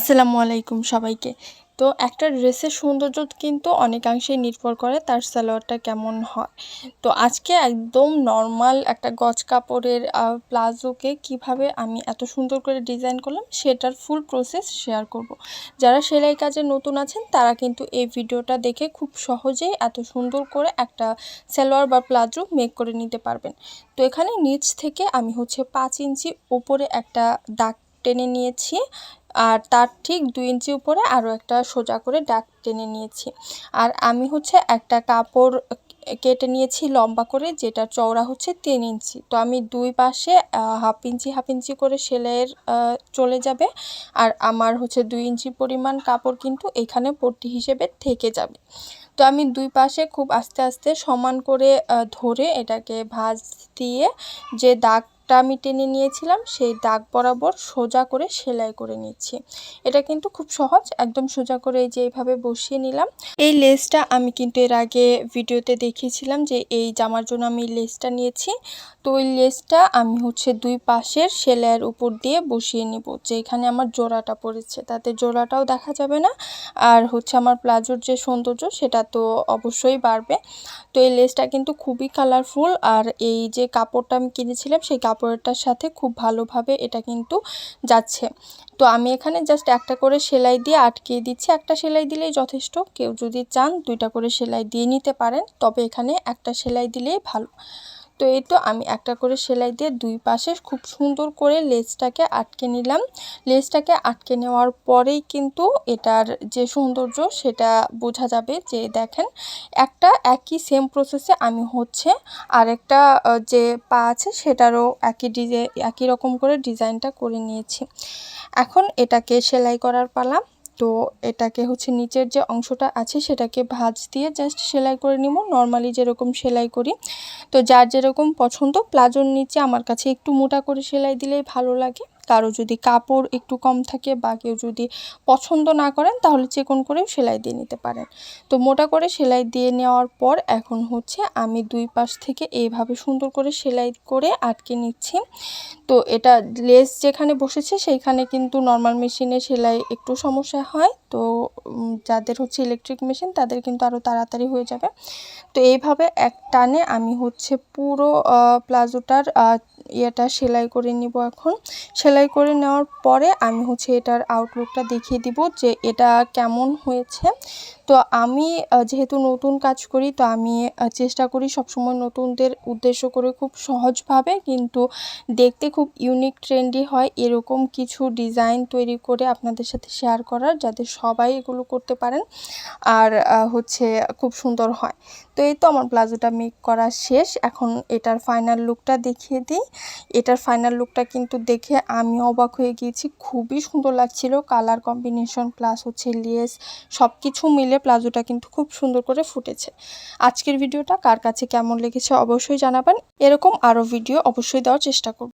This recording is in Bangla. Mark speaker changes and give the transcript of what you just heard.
Speaker 1: আসসালামু আলাইকুম সবাইকে। তো একটা ড্রেসের সৌন্দর্য কিন্তু অনেকাংশেই নির্ভর করে তার সালোয়ারটা কেমন হয়। তো আজকে একদম নর্মাল একটা গজ কাপড়ের প্লাজোকে কীভাবে আমি এত সুন্দর করে ডিজাইন করলাম সেটার ফুল প্রসেস শেয়ার করব। যারা সেলাই কাজে নতুন আছেন তারা কিন্তু এই ভিডিওটা দেখে খুব সহজেই এত সুন্দর করে একটা সালোয়ার বা প্লাজো মেক করে নিতে পারবেন। তো এখানে নিচ থেকে আমি হচ্ছে পাঁচ ইঞ্চি ওপরে একটা দাগ টেনে নিয়েছি আর তার ঠিক দুই ইঞ্চি উপরে আরও একটা সোজা করে ডাক টেনে নিয়েছি। আর আমি হচ্ছে একটা কাপড় কেটে নিয়েছি লম্বা করে যেটা চওড়া হচ্ছে তিন ইঞ্চি। তো আমি দুই পাশে হাফ ইঞ্চি হাফ ইঞ্চি করে সেলাইয়ের চলে যাবে। আর আমার হচ্ছে দুই ইঞ্চি পরিমাণ কাপড় কিন্তু এখানে পট্টি হিসেবে থেকে যাবে। তো আমি দুই পাশে খুব আস্তে আস্তে সমান করে ধরে এটাকে ভাঁজ দিয়ে যে দাগ দাগটা আমি টেনে নিয়েছিলাম, সেই দাগ বরাবর সোজা করে সেলাই করে নিচ্ছি। এটা কিন্তু খুব সহজ, একদম সোজা করে যে এইভাবে বসিয়ে নিলাম। এই লেসটা আমি কিন্তু এর আগে ভিডিওতে দেখিয়েছিলাম যে এই জামার জন্য আমি লেসটা নিয়েছি। তো ওই লেসটা আমি হচ্ছে দুই পাশের সেলাইয়ের উপর দিয়ে বসিয়ে নিব, যে এখানে আমার জোড়াটা পড়েছে। তাতে জোড়াটাও দেখা যাবে না, আর হচ্ছে আমার প্লাজোর যে সৌন্দর্য সেটা তো অবশ্যই বাড়বে। তো এই লেসটা কিন্তু খুবই কালারফুল আর এই যে কাপড়টা আমি কিনেছিলাম, সেই কাপড়টার সাথে খুব ভালোভাবে এটা কিন্তু যাচ্ছে। তো আমি এখানে জাস্ট একটা করে সেলাই দিয়ে আটকিয়ে দিচ্ছি। একটা সেলাই দিলেই যথেষ্ট। কেউ যদি চান দুইটা করে সেলাই দিয়ে নিতে পারেন। তবে এখানে একটা সেলাই দিলেই ভালো। তো এই তো আমি একটা করে সেলাই দিয়ে দুই পাশে খুব সুন্দর করে লেসটাকে আটকে নিলাম। লেসটাকে আটকে নেওয়ার পরেই কিন্তু এটার যে সৌন্দর্য সেটা বোঝা যাবে যে দেখেন একটা একই সেম প্রসেসে আমি হচ্ছে আরেকটা যে পা আছে সেটারও একই ডিজাইন একই রকম করে ডিজাইনটা করে নিয়েছি। এখন এটাকে সেলাই করার পালা। তো এটাকে হচ্ছে নিচের যে অংশটা আছে সেটাকে ভাজ দিয়ে জাস্ট সেলাই করে নিব। নর্মালি যেরকম সেলাই করি, তো যার যেরকম পছন্দ, প্লাজোর নিচে আমার কাছে একটু মোটা করে সেলাই দিলেই ভালো লাগে। কারও যদি কাপড় একটু কম থাকে বা কেউ যদি পছন্দ না করেন, তাহলে চেকন করেও সেলাই দিয়ে নিতে পারেন। তো মোটা করে সেলাই দিয়ে নেওয়ার পর এখন হচ্ছে আমি দুই পাশ থেকে এইভাবে সুন্দর করে সেলাই করে আটকে নিচ্ছি। তো এটা লেস যেখানে বসেছে, সেইখানে কিন্তু নর্মাল মেশিনে সেলাই একটু সমস্যা হয়। তো যাদের হচ্ছে ইলেকট্রিক মেশিন তাদের কিন্তু আরও তাড়াতাড়ি হয়ে যাবে। তো এইভাবে এক টানে আমি হচ্ছে পুরো প্লাজোটার ইয়েটা সেলাই করে নিব এখন। সেলাই করে নেওয়ার পরে আমি হচ্ছে এটার আউটলুকটা দেখিয়ে দিব যে এটা কেমন হয়েছে। তো আমি যেহেতু নতুন কাজ করি, তো আমি চেষ্টা করি সবসময় নতুনদের উদ্দেশ্য করে খুব সহজভাবে, কিন্তু দেখতে খুব ইউনিক ট্রেন্ডি হয়। এরকম কিছু ডিজাইন তৈরি করে আপনাদের সাথে শেয়ার করার, যাতে সবাই এগুলো করতে পারেন। আর হচ্ছে খুব সুন্দর হয়। তো এই তো আমার প্লাজোটা মেক করা শেষ। এখন এটার ফাইনাল লুকটা দেখিয়ে দিই। এটার ফাইনাল লুকটা কিন্তু দেখে আমি অবাক হয়ে গিয়েছি। খুবই সুন্দর লাগছিল। কালার কম্বিনেশন প্লাস হচ্ছে লেস সব কিছু মিলে প্লাজোটা কিন্তু খুব সুন্দর করে ফুটেছে। আজকের ভিডিওটা কার কাছে কেমন লেগেছে অবশ্যই জানাবেন। এরকম আরও ভিডিও অবশ্যই দেওয়ার চেষ্টা করব।